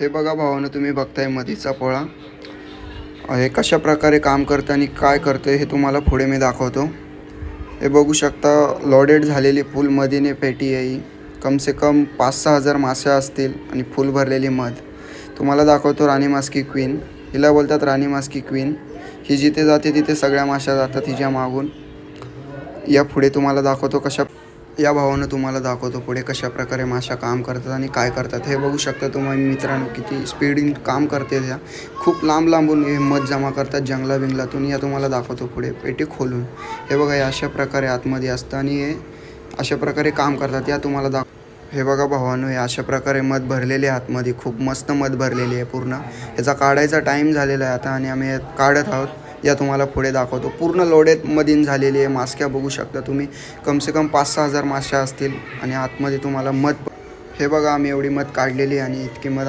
हे बघा भावानं तुम्ही बघताय मधीचा पोळा. हे कशा प्रकारे काम करतं आणि काय करतं हे तुम्हाला पुढे मी दाखवतो. हे बघू शकता लॉडेड झालेली फुल मधीने पेटी आहे कमसे कम पाच सहा हजार मासे असतील आणि फुल भरलेली मध. तुम्हाला दाखवतो राणी मास्की क्वीन. हिला बोलतात राणी मास्की क्वीन. ही जिथे जाते तिथे सगळ्या माश्या जातात हिच्या मागून. या पुढे तुम्हाला दाखवतो कशा या भावानं तुम्हाला दाखवतो पुढे कशा प्रकारे माशा काम करतात आणि काय करतात. हे बघू शकता तुम्हाला मित्रांनो किती स्पीडिंग काम करते त्या खूप लांब लांबून हे मध जमा करतात जंगला बिंगलातून. या तुम्हाला दाखवतो पुढे पेटी खोलून. हे बघा या अशा प्रकारे आतमध्ये असतं आणि हे अशा प्रकारे काम करतात. या तुम्हाला दाख हे बघा भावानो हे अशा प्रकारे मध भरलेले आहे आतमध्ये. खूप मस्त मध भरलेली आहे पूर्ण. ह्याचा काढायचा टाईम झालेला आहे आता आणि आम्ही काढत आहोत. या तुम्हाला पुढे दाखवतो. पूर्ण लोडेत मधीन झालेली आहे मास्क्या बघू शकता तुम्ही. कमसे कम पाच सहा हजार माश्या असतील आणि आतमध्ये तुम्हाला मध हे बघा आम्ही एवढी मध काढलेली आहे आणि इतकी मध